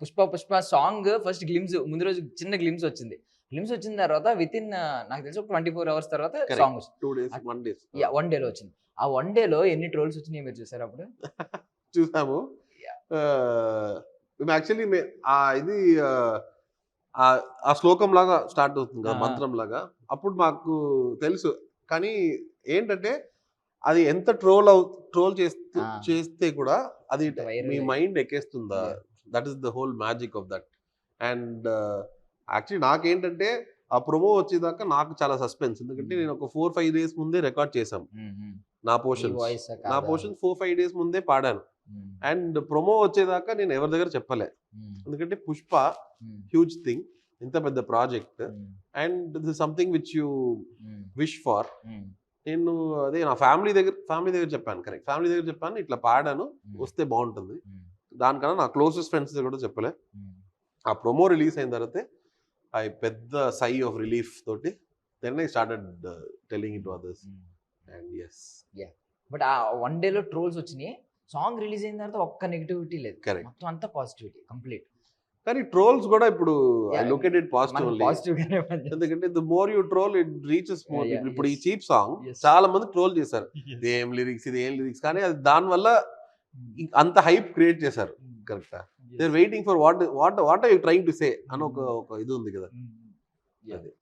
Pushpa Pushpa song first glimpse ముందు రోజు చిన్న గ్లిమ్స్ వచ్చింది. గ్లిమ్స్ వచ్చిన తర్వాత విత్ ఇన్ నాకు తెలిసి ట్వంటీ ఫోర్ అవర్స్ తర్వాత. సాంగ్ వచ్చింది. వన్ డేలో వచ్చింది. ఆ వన్ డేలో ఎన్ని ట్రోల్స్ వచ్చినాయి మీరు చూసారు అప్పుడు? చూసాము. మేము యాక్చువల్లీ ఆ ఇది ఆ, శ్లోకం లాగా స్టార్ట్ అవుతుంది కదా. మంత్రం లాగా. అప్పుడు మాకు తెలుసు. కానీ ఏంటంటే అది ఎంత ట్రోల్ అవు ట్రోల్ చేస్తే కూడా అది మీ. Mind ఎక్కేస్తుందా. That is the whole magic of that and actually నాకేంటంటే ఆ ప్రొమో వచ్చేదాకా నాకు చాలా సస్పెన్స్ ఎందుకంటే Mm. నేను ఒక ఫోర్ ఫైవ్ డేస్ ముందే రికార్డ్ చేశాం. నా పోర్షన్ నా పోర్షన్ ఫోర్ ఫైవ్ డేస్ ముందే పాడాను. అండ్ ప్రొమో వచ్చేదాకా నేను ఎవరి దగ్గర చెప్పలే. ఎందుకంటే పుష్ప హ్యూజ్ థింగ్ ఇంత పెద్ద project and this something which you wish for నేను అదే నా ఫ్యామిలీ దగ్గర ఫ్యామిలీ దగ్గర చెప్పాను. కరెక్ట్ ఫ్యామిలీ దగ్గర చెప్పాను. ఇట్లా పాడాను. వస్తే బాగుంటుంది. దానికన్నా నా క్లోజెస్ట్ ఫ్రెండ్స్ కూడా చెప్పలే. ఆ ప్రొమో రిలీజ్ అయిన తర్వాత ఆ పెద్ద సై ఆఫ్ రిలీఫ్ తోటి then I started telling it others and yes but ఆ వన్ డేలో ట్రోల్స్ వచ్చినాయి. సాంగ్ రిలీజ్ అయిన తర్వాత ఒక్క నెగిటివిటీ లేదు. Correct. మొత్తం అంతా పాజిటివిటీ కంప్లీట్ కానీ ట్రోల్స్ కూడా ఇప్పుడు I Yeah. Look at it positive. ఎందుకంటే the more you troll it reaches more ఇప్పుడు ఈ. Cheap song. చాలా మంది ట్రోల్ చేశారు. ఇది ఏం లిరిక్స్ ఇది ఏం లిరిక్స్ కానీ అది దాని వల్ల ఇం- అంత హైప్ క్రియేట్ చేశారు. కరెక్టా? They waiting for what what what are you trying to say అని ఒక ఒక ఇది ఉంది కదా. Yeah. అది.